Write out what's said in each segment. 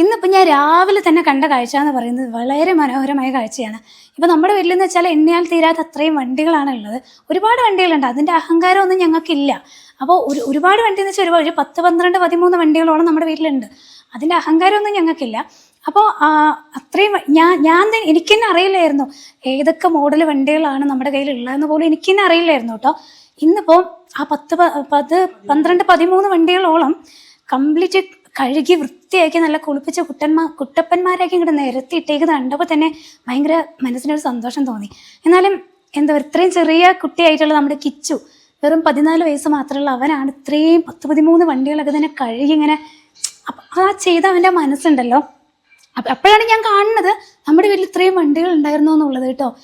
ഇന്നിപ്പോൾ ഞാൻ രാവിലെ തന്നെ കണ്ട കാഴ്ച എന്ന് പറയുന്നത് വളരെ മനോഹരമായ കാഴ്ചയാണ്. ഇപ്പോൾ നമ്മുടെ വീട്ടിൽ എന്ന് വെച്ചാൽ എണ്ണയാൽ തീരാത്ത അത്രയും വണ്ടികളാണ് ഉള്ളത്. ഒരുപാട് വണ്ടികളുണ്ട്. അതിന്റെ അഹങ്കാരമൊന്നും ഞങ്ങൾക്കില്ല. അപ്പോൾ ഒരു ഒരുപാട് വണ്ടി എന്ന് വെച്ചാൽ ഒരുപാട് ഒരു പത്ത് പന്ത്രണ്ട് പതിമൂന്ന് വണ്ടികളോളം നമ്മുടെ വീട്ടിലുണ്ട്. അതിന്റെ അഹങ്കാരമൊന്നും ഞങ്ങൾക്കില്ല. അപ്പോൾ അത്രയും ഞാൻ ഞാൻ തന്നെ എനിക്ക് തന്നെ അറിയില്ലായിരുന്നു ഏതൊക്കെ മോഡൽ വണ്ടികളാണ് നമ്മുടെ കയ്യിൽ ഉള്ളതെന്ന് പോലും എനിക്ക് തന്നെ അറിയില്ലായിരുന്നു കേട്ടോ. ഇന്നിപ്പോൾ ആ പത്ത് പത് പന്ത്രണ്ട് പതിമൂന്ന് വണ്ടികളോളം കംപ്ലീറ്റ് കഴുകി വൃത്തിയാക്കി നല്ല കുളിപ്പിച്ച കുട്ടന്മാർ കുട്ടപ്പന്മാരാക്കി ഇങ്ങോട്ട് നിരത്തിയിട്ടേക്കുന്നത് കണ്ടപ്പോൾ തന്നെ ഭയങ്കര മനസ്സിനൊരു സന്തോഷം തോന്നി. എന്നാലും എന്താ ഇത്രയും ചെറിയ കുട്ടിയായിട്ടുള്ള നമ്മുടെ കിച്ചു വെറും പതിനാല് വയസ്സ് മാത്രമുള്ള അവനാണ് ഇത്രയും പത്ത് പതിമൂന്ന് വണ്ടികളൊക്കെ തന്നെ കഴുകി ഇങ്ങനെ ആ ചെയ്ത അവന്റെ മനസ്സുണ്ടല്ലോ. അപ്പ- അപ്പോഴാണ് ഞാൻ കാണുന്നത് നമ്മുടെ വീട്ടിൽ ഇത്രയും വണ്ടികൾ ഉണ്ടായിരുന്നു എന്നുള്ളത് കേട്ടോ.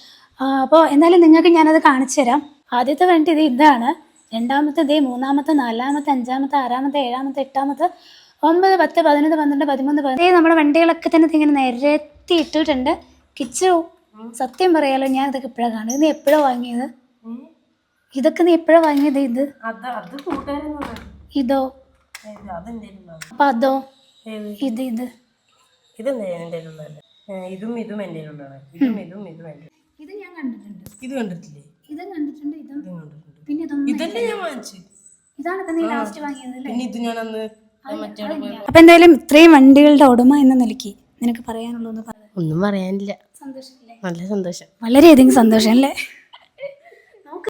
അപ്പോൾ എന്തായാലും നിങ്ങൾക്ക് ഞാനത് കാണിച്ചു തരാം. ആദ്യത്തെ വണ്ടി ഇത് ഇതാണ്. രണ്ടാമത്തെ ഇതേ മൂന്നാമത്തെ നാലാമത്തെ അഞ്ചാമത്തെ ആറാമത്തെ ഏഴാമത്തെ എട്ടാമത്തെ ഒമ്പത് പത്ത് പതിനൊന്ന് പന്ത്രണ്ട് പതിമൂന്ന് പതിനേ നമ്മുടെ വണ്ടികളൊക്കെ തന്നെ ഇങ്ങനെ നിരത്തി ഇട്ടിട്ടുണ്ട്. കിച്ചു സത്യം പറയാലോ ഞാൻ ഇതൊക്കെ ഇപ്പോഴാണ് കാണുന്നത്. നീ എപ്പോഴാണ് വാങ്ങിയത്? ഇതൊക്കെ നീ എപ്പോഴാണ് വാങ്ങിയത് ഇത്? ഇതോ? അപ്പൊ അതോ? ഇത് ഇത് ഇതും. ഇതും എന്റെ ഇതും ഇതും ഇതും ഇത് ഞാൻ കണ്ടിട്ടുണ്ട്. ഇത് കണ്ടിട്ടില്ലേ? ഇതും കണ്ടിട്ടുണ്ട് ഇതും. കണ്ടിട്ടുണ്ട്. പിന്നെ ഇതൊന്നും ഇതല്ലേ ഞാൻ വാങ്ങിച്ചു ഇതാണ് നീ ലാസ്റ്റ് വാങ്ങിയത് പിന്നെ ഇത് ഞാൻ അന്ന് അപ്പൊ എന്തായാലും ഇത്രയും വണ്ടികളുടെ ഉടമ എന്ന നിലയ്ക്ക് നിനക്ക് പറയാനുള്ളൂ എന്ന് പറയാം ഒന്നും പറയാനില്ല. നല്ല സന്തോഷം. വളരെയധികം സന്തോഷം അല്ലേ?